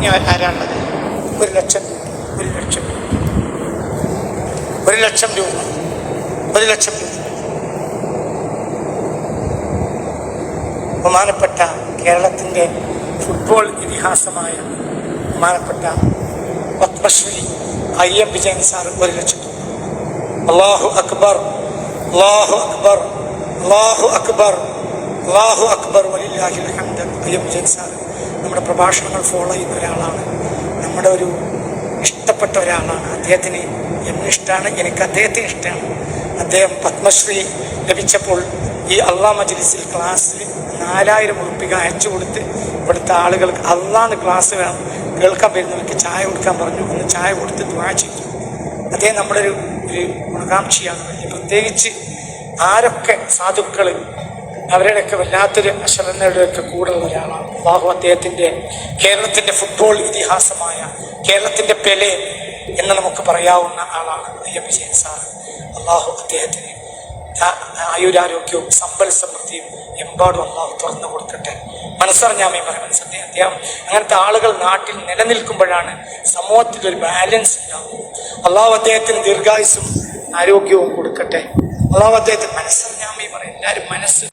ഇനി ആരാണുള്ളത് ഒരു ലക്ഷം ഒരു ലക്ഷം ഒരു ലക്ഷം രൂപ ഒരു ലക്ഷം രൂപ. ബഹുമാനപ്പെട്ട കേരളത്തിന്റെ ഫുട്ബോൾ ഇതിഹാസമായ ബഹുമാനപ്പെട്ട പത്മശ്രീ എം വിജയൻ സാർ ഒരു ലക്ഷം രൂപ. അള്ളാഹു അക്ബർ അള്ളാഹു അക്ബർ അള്ളാഹു അക്ബർ അള്ളാഹു അക്ബർ വലില്ലാഹി അയ്യ വിജയൻ സാർ. നമ്മുടെ പ്രഭാഷണങ്ങൾ ഫോളോ ചെയ്യുന്ന ഒരാളാണ്. നമ്മുടെ ഒരു ഇഷ്ടപ്പെട്ട ഒരാളാണ്. അദ്ദേഹത്തിന് എന്നെ ഇഷ്ടമാണ് എനിക്ക് അദ്ദേഹത്തിന് ഇഷ്ടമാണ്. അദ്ദേഹം പത്മശ്രീ ലഭിച്ചപ്പോൾ ഈ അള്ളാ മജ്ലിസിൽ ക്ലാസ്സിൽ നാലായിരം ഉറുപ്പിക അയച്ചു കൊടുത്ത് ഇവിടുത്തെ ആളുകൾക്ക് അള്ളാന്ന് ക്ലാസ് വേണം. കേൾക്കാൻ വരുന്നവർക്ക് ചായ കൊടുക്കാൻ പറഞ്ഞു. ഒന്ന് ചായ കൊടുത്ത് ദ്വാ ചെയ്തു. അദ്ദേഹം നമ്മുടെ ഒരു ഒരു ഗുണകാംക്ഷിയാണ്. പ്രത്യേകിച്ച് ആരൊക്കെ സാധുക്കൾ അവരുടെയൊക്കെ വല്ലാത്തൊരു അശ്രദ്ധയുടെയൊക്കെ കൂടെ ഒരാളാണ് അള്ളാഹു അദ്ദേഹത്തിന്റെ കേരളത്തിന്റെ ഫുട്ബോൾ ഇതിഹാസമായ കേരളത്തിന്റെ പെലെ എന്ന് നമുക്ക് പറയാവുന്ന ആളാണ് അയ്യ വിജയൻ സാർ. അള്ളാഹു അദ്ദേഹത്തിന് ആയുരാരോഗ്യവും സമ്പൽ സമൃദ്ധിയും എമ്പാടും അള്ളാഹു തുറന്നു കൊടുക്കട്ടെ. പറ സത്യം അദ്ദേഹം അങ്ങനത്തെ ആളുകൾ നാട്ടിൽ നിലനിൽക്കുമ്പോഴാണ് സമൂഹത്തിൽ ഒരു ബാലൻസ് ഉണ്ടാവും അള്ളാഹു അദ്ദേഹത്തിന് ദീർഘായുസും ആരോഗ്യവും കൊടുക്കട്ടെ. അള്ളാഹു അദ്ദേഹത്തിന് മനസ്സറിഞ്ഞാമി പറയും എല്ലാവരും മനസ്സ്